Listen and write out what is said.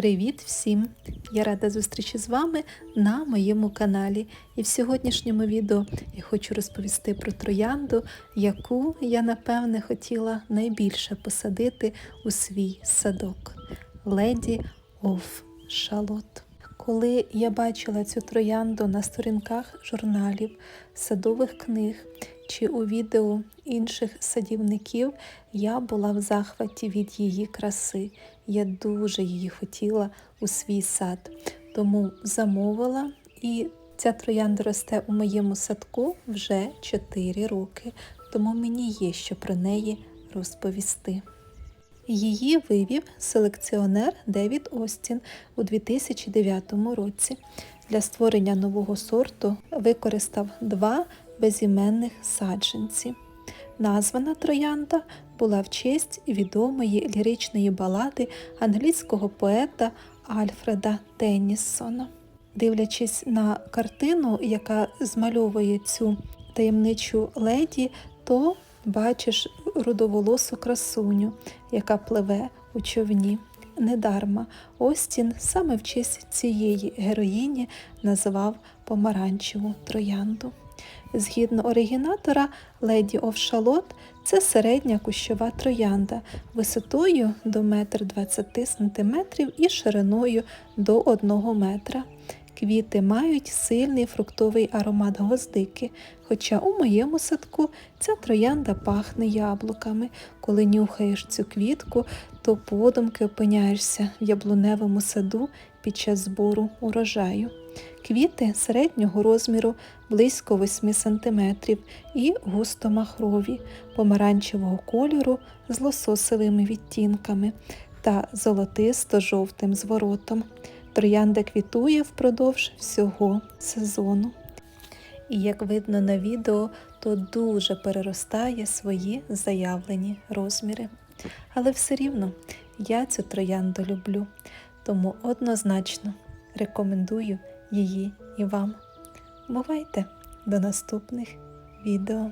Привіт всім! Я рада зустрічі з вами на моєму каналі. І в сьогоднішньому відео я хочу розповісти про троянду, яку я напевне хотіла найбільше посадити у свій садок леді оф Шалот. Коли я бачила цю троянду на сторінках журналів, садових книг чи у відео інших садівників, я була в захваті від її краси. Я дуже її хотіла у свій сад, тому замовила і ця троянда росте у моєму садку вже 4 роки, тому мені є що про неї розповісти. Її вивів селекціонер Девід Остін у 2009 році. Для створення нового сорту використав два безіменних саджанці. Названа троянда була в честь відомої ліричної балади англійського поета Альфреда Теннісона. Дивлячись на картину, яка змальовує цю таємничу леді, то бачиш рудоволосу красуню, яка пливе у човні. Недарма Остін саме в честь цієї героїні називав помаранчеву троянду. Згідно оригінатора, леді Овшалот це середня кущова троянда висотою до 1,20 см і шириною до 1 метра. Квіти мають сильний фруктовий аромат гвоздики, хоча у моєму садку ця троянда пахне яблуками. Коли нюхаєш цю квітку, то подумки опиняєшся в яблуневому саду під час збору урожаю. Квіти середнього розміру близько 8 см і густомахрові, помаранчевого кольору з лососовими відтінками та золотисто-жовтим зворотом. Троянда квітує впродовж всього сезону. І як видно на відео, то дуже переростає свої заявлені розміри. Але все рівно я цю троянду люблю, тому однозначно рекомендую її і вам. Бувайте до наступних відео!